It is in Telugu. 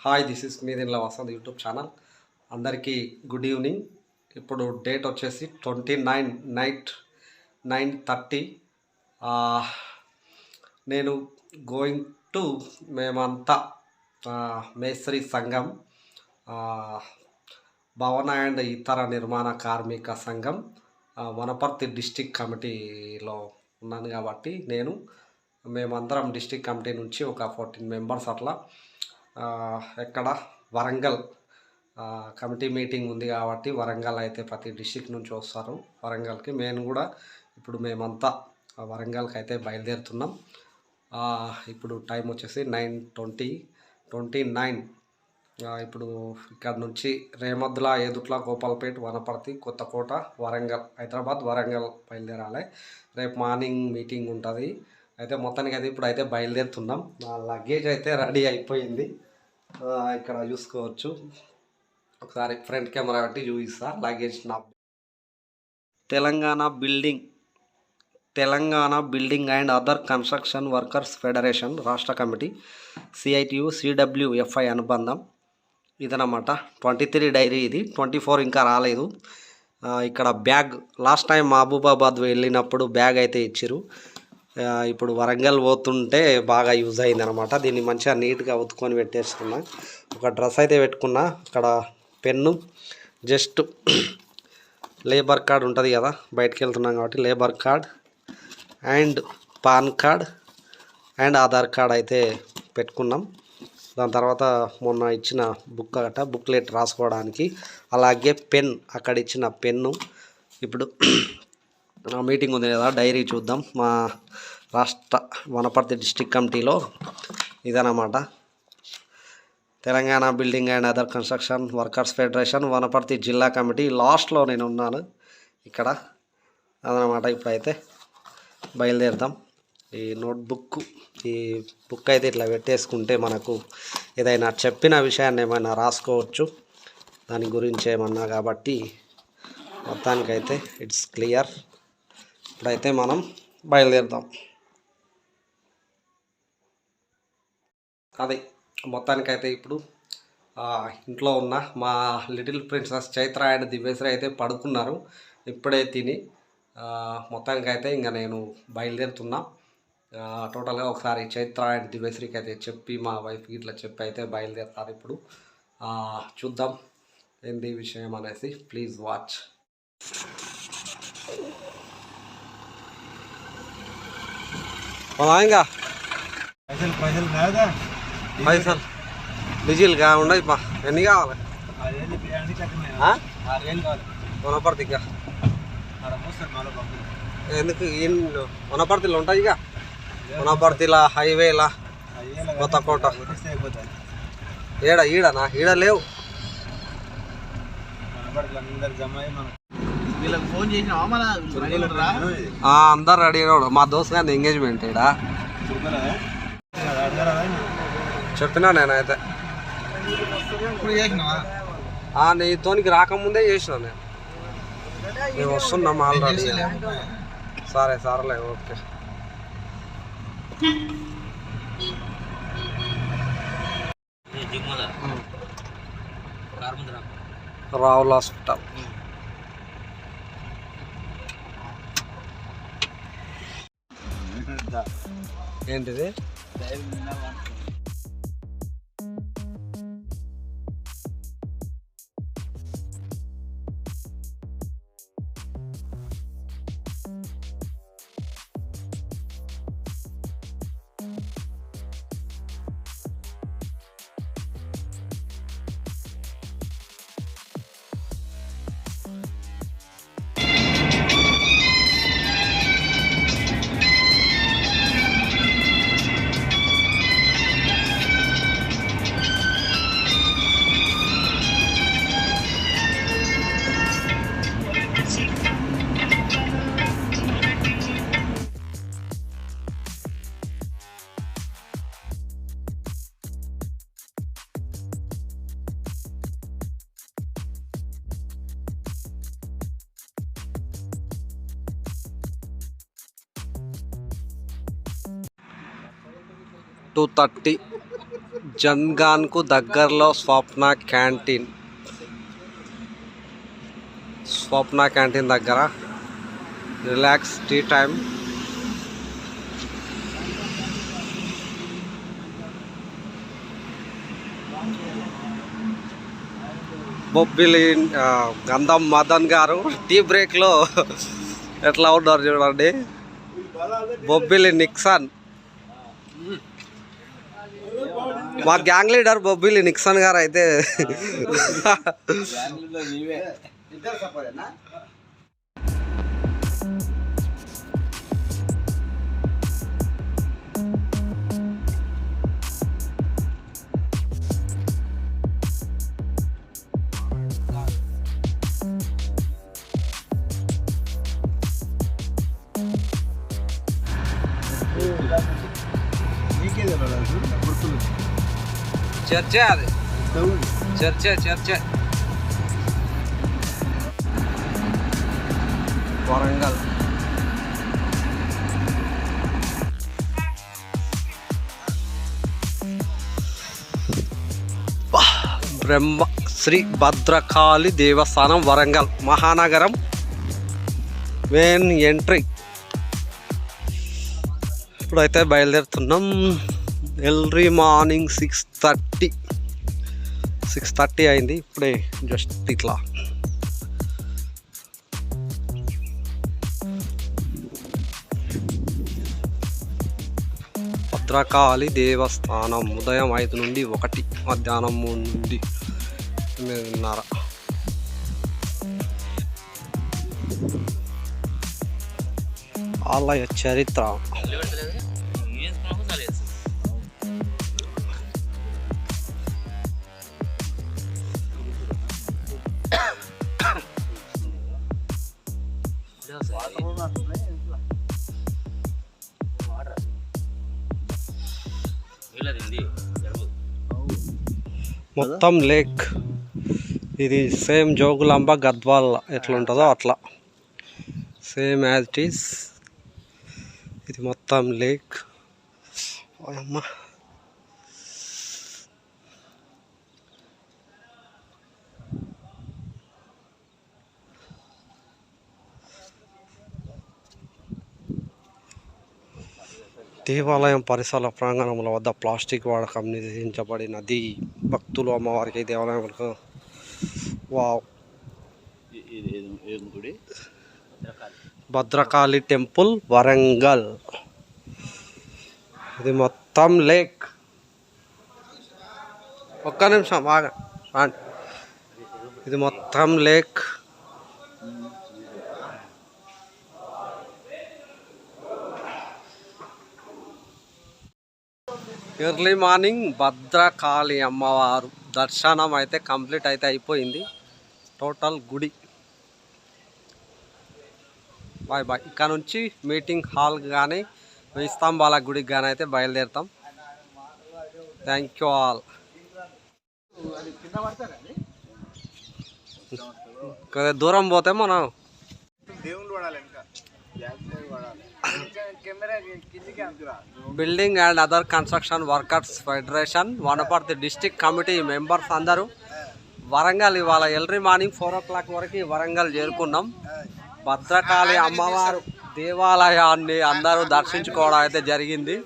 హాయ్ దిస్ ఇస్ మీ దీనిలో వసంత్ యూట్యూబ్ ఛానల్ అందరికీ గుడ్ ఈవినింగ్ ఇప్పుడు డేట్ వచ్చేసి twenty nine night nine thirty నేను గోయింగ్ టు మేమంతా మేస్త్రి సంఘం భవన అండ్ ఇతర నిర్మాణ కార్మిక సంఘం వనపర్తి డిస్టిక్ కమిటీలో ఉన్నాను కాబట్టి నేను మేమందరం డిస్టిక్ కమిటీ నుంచి ఒక ఫోర్టీన్ మెంబర్స్ అట్లా ఎక్కడ? వరంగల్. కమిటీ మీటింగ్ ఉంది కాబట్టి వరంగల్ అయితే ప్రతి డిస్టిక్ నుంచి వస్తారు. వరంగల్కి మేము కూడా ఇప్పుడు మేమంతా వరంగల్కి అయితే బయలుదేరుతున్నాం. ఇప్పుడు టైం వచ్చేసి నైన్ ట్వంటీ ట్వంటీ నైన్. ఇప్పుడు ఇక్కడ నుంచి రేమద్ల ఏదుట్ల గోపాల్పేట వనపర్తి కొత్తకోట వరంగల్ హైదరాబాద్ వరంగల్ బయలుదేరాలి. రేపు మార్నింగ్ మీటింగ్ ఉంటుంది. అయితే మొత్తానికి అయితే ఇప్పుడు అయితే బయలుదేరుతున్నాం. నా లగేజ్ అయితే రెడీ అయిపోయింది. ఇక్కడ చూసుకోవచ్చు. ఒకసారి ఫ్రంట్ కెమెరా పెట్టి చూపిస్తా. లగేజ్ నా Telangana building. Telangana building and other construction workers federation రాష్ట్ర committee C I T U C W F I అనుబంధం. ఇదనమాట ట్వంటీ త్రీ డైరీ ఇది. ట్వంటీ ఫోర్ ఇంకా రాలేదు. ఇక్కడ బ్యాగ్ లాస్ట్ టైం మహబూబాబాద్ వెళ్ళినప్పుడు బ్యాగ్ అయితే ఇచ్చిరు ఇప్పుడు వరంగల్ పోతుంటే బాగా యూజ్ అయింది అనమాట దీన్ని మంచిగా నీట్గా ఉతుకొని పెట్టేసుకున్నా ఒక డ్రెస్ అయితే పెట్టుకున్నా. అక్కడ పెన్ను జస్ట్ లేబర్ కార్డ్ ఉంటుంది కదా బయటకు వెళ్తున్నాం కాబట్టి labour card and PAN card and Aadhaar card అయితే పెట్టుకున్నాం. దాని తర్వాత మొన్న ఇచ్చిన బుక్ అట బుక్లెట్ రాసుకోవడానికి. అలాగే పెన్ అక్కడ ఇచ్చిన పెన్ను. ఇప్పుడు మీటింగ్ ఉంది కదా డైరీ చూద్దాం. మా రాష్ట్ర వనపర్తి డిస్టిక్ కమిటీలో ఇదన్నమాట. Telangana building and other construction workers federation Wanaparthy జిల్లా కమిటీ లాస్ట్లో నేను ఉన్నాను ఇక్కడ. అదనమాట ఇప్పుడైతే బయలుదేరుదాం ఈ నోట్బుక్ ఈ బుక్ అయితే ఇట్లా పెట్టేసుకుంటే మనకు ఏదైనా చెప్పిన విషయాన్ని ఏమైనా రాసుకోవచ్చు. దాని గురించి ఏమన్నా కాబట్టి మొత్తానికైతే ఇట్స్ క్లియర్. ఇప్పుడైతే మనం బయలుదేరుదాం. అదే మొత్తానికైతే ఇప్పుడు ఇంట్లో ఉన్న మా little princess Chaitra and Divyasri అయితే పడుకున్నారు. ఇప్పుడే తిని మొత్తానికైతే ఇంకా నేను బయలుదేరుతున్నా. టోటల్గా ఒకసారి చైత్ర అండ్ దివ్యశ్రీకి అయితే చెప్పి మా వైఫ్కి ఇట్లా చెప్పి అయితే బయలుదేరుతారు ఇప్పుడు. చూద్దాం ఏంది విషయం అనేసి ప్లీజ్ వాచ్. ఇంకా పైసలు పైసలు కాదా పైసలు డీజిల్గా ఉండవు మా ఎన్ని కావాలి అదేంటి బిర్యానీ కట్టినాయి ఆ? ఆరు వేలు కావాలి వనపర్తి ఇక ఆడ పోస్తారు మాలో పంపులు ఎందుకు ఈయన వనపర్తిలో ఉంటాయి ఇక వనపర్తిలా హైవేలా కొత్తకోట. కొట్టిస్తే అయిపోతుంది ఈడ ఈడనా ఈడ లేవు మనబడికి అందరు జమ అయ్యి మనం అందరు రెడీ అయినాడు. మా దోస్త్ గారి ఎంగేజ్మెంట్ ఈడ? చెప్పినా నేనైతే. నీతోనికి రాకముందే చేసిన నేను. మేము వస్తున్నాం ఆల్రెడీ సరే సరేలే ఓకే. రావుల హాస్పిటల్. ఏంటిది? టూ థర్టీ జన్గాన్కు దగ్గరలో స్వప్న క్యాంటీన్. స్వప్న క్యాంటీన్ దగ్గర. Relax tea time Bobbili Gandham Madan garu tea బ్రేక్లో ఎట్లా ఉన్నారు చూడండి. బొబ్బిలి నిక్సన్. మా gang leader Bobbili Nixon garu అయితే నీకే గుర్తులు చర్చ అది. చర్చ చర్చ. వరంగల్. బ్రహ్మ శ్రీ భద్రకాళి దేవస్థానం వరంగల్ మహానగరం. Main entry. ఇప్పుడైతే బయలుదేరుతున్నాం. Early morning six thirty. Six thirty అయింది ఇప్పుడే జస్ట్ ఇట్లా. భద్రకాళి దేవస్థానం ఉదయం ఐదు నుండి ఒకటి మధ్యాహ్నం మూడు నుండి ఎనిమిదిన్నర. ఆలయ చరిత్ర. మొత్తం లేక్ ఇది సేమ్ జోగులాంబ గద్వాల్ ఎట్లా ఉంటుందో అట్లా. సేమ్ యాజ్ ఇట్ ఈస్ ఇది మొత్తం లేక్ అమ్మ దేవాలయం పరిసర ప్రాంగణముల వద్ద ప్లాస్టిక్ వాడకం నిషేధించబడినది భక్తులు అమ్మవారికి దేవాలయంలో వావ్. భద్రకాళి టెంపుల్ వరంగల్. ఇది మొత్తం లేక్. ఒక్క నిమిషం బాగా ఇది మొత్తం లేక్. ఎర్లీ మార్నింగ్ భద్రకాళి అమ్మవారు దర్శనం అయితే కంప్లీట్ అయితే అయిపోయింది. టోటల్ గుడి. Bye bye. ఇక్కడ నుంచి మీటింగ్ హాల్ కానీ స్తంభాల గుడికి కానీ అయితే బయలుదేరుతాం. థ్యాంక్ యూ ఆల్ కొద్దిగా దూరం పోతే మనం దేవుళ్ళు పడాలి ఇంకా. Building and other. Construction workers federation Wanaparthy district committee members అందరూ. వరంగల్ ఇవాళ early morning four o'clock వరకు వరంగల్ చేరుకున్నాం. భద్రకాళి అమ్మవారు దేవాలయాన్ని అందరూ దర్శించుకోవడం అయితే జరిగింది.